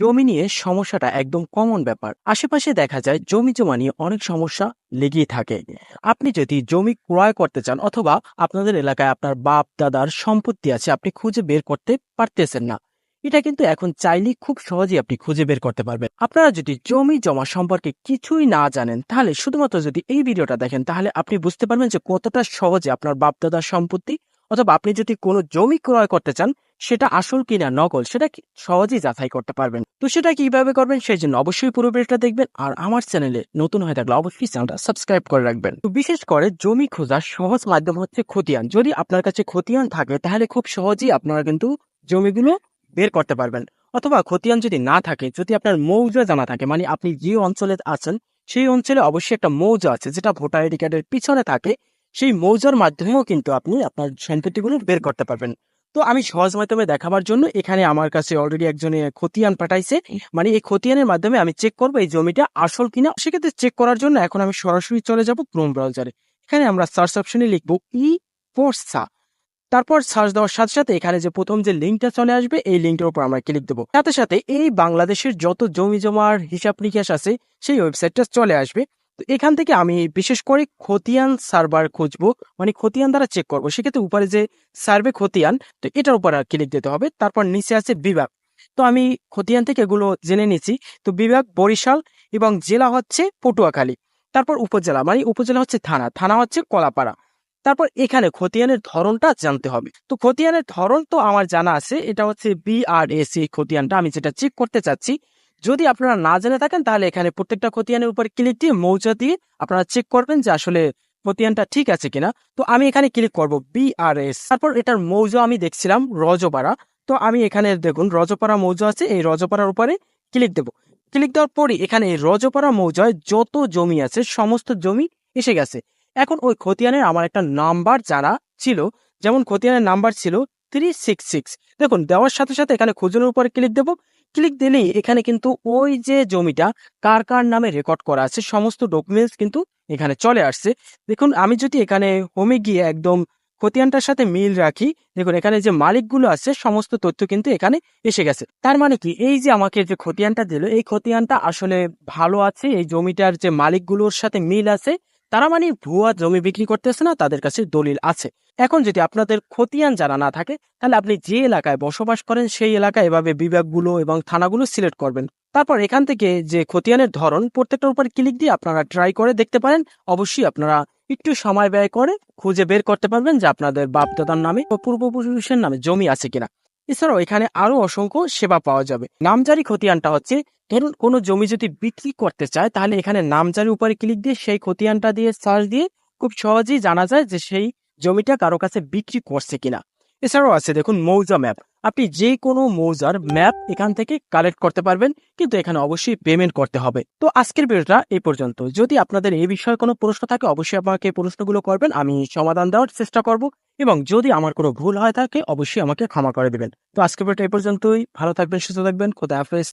জমি নিয়ে সমস্যাটা একদম কমন ব্যাপার। আশেপাশে দেখা যায় জমি জমা নিয়ে অনেক সমস্যা লেগেই থাকে। আপনি যদি জমি ক্রয় করতে চান অথবা আপনাদের এলাকায় আপনার বাপ, দাদার সম্পত্তি আছে, আপনি খুঁজে বের করতে পারতেছেন না, এটা কিন্তু এখন চাইলেই খুব সহজেই আপনি খুঁজে বের করতে পারবেন। আপনারা যদি জমি জমা সম্পর্কে কিছুই না জানেন, তাহলে শুধুমাত্র যদি এই ভিডিওটা দেখেন, তাহলে আপনি বুঝতে পারবেন যে কতটা সহজে আপনার বাপ, দাদার সম্পত্তি অথবা আপনি যদি কোনো জমি ক্রয় করতে চান, সেটা আসল কিনা নকল, সেটা সহজেই যাচাই করতে পারবেন। তো সেটা কীভাবে করবেন সেই জন্য অবশ্যই পুরো ভিডিওটা দেখবেন আর আমার চ্যানেলে নতুন হয়ে থাকলে অবশ্যই চ্যানেলটা সাবস্ক্রাইব করে রাখবেন। তো বিশেষ করে জমি খোঁজার সহজ মাধ্যম হচ্ছে খতিয়ান। যদি আপনার কাছে খতিয়ান থাকে, তাহলে খুব সহজেই আপনারা কিন্তু জমিগুলো বের করতে পারবেন। অথবা খতিয়ান যদি না থাকে, যদি আপনার মৌজা জানা থাকে মানে আপনি যে অঞ্চলে আছেন, সেই অঞ্চলে অবশ্যই একটা মৌজা আছে, যেটা ভোটার আইডি কার্ডের পিছনে থাকে। সেই মৌজার মাধ্যমেও কিন্তু আপনি আপনার সম্পত্তিগুলো বের করতে পারবেন। তো আমি সহজ মাধ্যমে দেখাবার জন্য এখানে আমার কাছে অলরেডি একজনে খতিয়ান পাঠাইছে। মানে এই খতিয়ানের মাধ্যমে আমি চেক করব এই জমিটা আসল কিনা। সেক্ষেত্রে চেক করার জন্য এখন আমি সরাসরি চলে যাব ক্রোম ব্রাউজারে এখানে আমরা সার্চ অপশনে লিখব ই ফোর্সা তারপর সার্চ দেওয়ার সাথে সাথে এখানে যে প্রথম যে লিঙ্কটা চলে আসবে, এই লিঙ্কটার উপর আমরা ক্লিক দেবো। সাথে সাথে এই বাংলাদেশের যত জমি জমার হিসাব নিকাশ আছে, সেই ওয়েবসাইটটা চলে আসবে। তো এখান থেকে আমি বিশেষ করে খতিয়ান সার্ভার খুঁজবো মানে খতিয়ান দ্বারা চেক করব। সেক্ষেত্রে উপরে যে সার্ভে খতিয়ান, তো এটার উপর ক্লিক দিতে হবে। তারপর নিচে আছে বিভাগ। তো আমি খতিয়ান থেকে এগুলো জেনে নিচ্ছি তো বিভাগ, বরিশাল এবং জেলা হচ্ছে পটুয়াখালী। তারপর উপজেলা মানে উপজেলা হচ্ছে থানা। থানা হচ্ছে কলাপাড়া। তারপর এখানে খতিয়ানের ধরনটা জানতে হবে। তো খতিয়ানের ধরন তো আমার জানা আছে, এটা হচ্ছে বিআরএস খতিয়ানটা। আমি যেটা চেক করতে চাচ্ছি যদি আপনারা না জেনে থাকেন, তাহলে এখানে প্রত্যেকটা খতিয়ানের উপর ক্লিক দিয়ে মৌজা দিয়ে আপনারা চেক করবেন যে আসলে খতিয়ানটা ঠিক আছে কিনা। তো আমি এখানে ক্লিক করব বিআরএস তারপর এটার মৌজা আমি দেখছিলাম রজপাড়া। তো আমি এখানে দেখুন, রজপাড়া মৌজা আছে, এই রজপাড়ার উপরে ক্লিক দেব। ক্লিক দেওয়ার পরে এখানে এই রজপাড়া মৌজায় যত জমি আছে, সমস্ত জমি এসে গেছে। এখন ওই খতিয়ানের আমার একটা নাম্বার জানা ছিল। যেমন খতিয়ানের নাম্বার ছিল থ্রি সিক্স সিক্স দেখুন, দেওয়ার সাথে সাথে এখানে খুঁজনের উপরে ক্লিক দেবো। ক্লিক দিলেই এখানে কিন্তু ওই যে জমিটা, কার কার নামে রেকর্ড করা আছে, সমস্ত ডকুমেন্টস কিন্তু এখানে চলে আসছে। দেখুন, আমি যদি এখানে হোমে গিয়ে একদম খতিয়ানটার সাথে মিল রাখি, দেখুন, এখানে যে মালিকগুলো আছে, সমস্ত তথ্য কিন্তু এখানে এসে গেছে। তার মানে কি? এই যে আমাকে যে খতিয়ানটা দিল, এই খতিয়ানটা আসলে ভালো আছে? এই জমিটার যে মালিকগুলোর সাথে মিল আছে? তারা মানে ভুয়া জমি বিক্রি করতেছে না, তাদের কাছে দলিল আছে। এখন যদি আপনাদের খতিয়ান জানা না থাকে, তাহলে আপনি যে এলাকায় বসবাস করেন, সেই এলাকায় এভাবে বিভাগগুলো এবং থানাগুলো সিলেক্ট করবেন। তারপর এখান থেকে যে খতিয়ানের ধরন, প্রত্যেকটার উপর ক্লিক দিয়ে আপনারা ট্রাই করে দেখতে পারেন। অবশ্যই আপনারা একটু সময় ব্যয় করে খুঁজে বের করতে পারবেন যে আপনাদের বাপ দাদার নামে পূর্বপুরুষের নামে জমি আছে কিনা। এছাড়াও এখানে আরও অসংখ্য সেবা পাওয়া যাবে। নামজারি খতিয়ানটা হচ্ছে, ধরুন কোনো জমি যদি বিক্রি করতে চায়, তাহলে এখানে নামজারি উপরে ক্লিক দিয়ে সেই খতিয়ানটা দিয়ে সার্চ দিয়ে খুব সহজেই জানা যায় যে সেই জমিটা কারও কাছে বিক্রি করছে কিনা। এছাড়াও আছে দেখুন মৌজা ম্যাপ। আপনি যে কোনো মৌজার ম্যাপ এখান থেকে কালেক্ট করতে পারবেন, কিন্তু এখানে অবশ্যই পেমেন্ট করতে হবে। তো আজকের ভিডিওটা এই পর্যন্ত। যদি আপনাদের এই বিষয়ে কোনো প্রশ্ন থাকে, অবশ্যই আমাকে প্রশ্নগুলো করবেন, আমি সমাধান দেওয়ার চেষ্টা করব। এবং যদি আমার কোনো ভুল হয় থাকে, অবশ্যই আমাকে ক্ষমা করে দেবেন। তো আজকে এই পর্যন্তই। ভালো থাকবেন, সুস্থ থাকবেন। খোদা হাফেজ।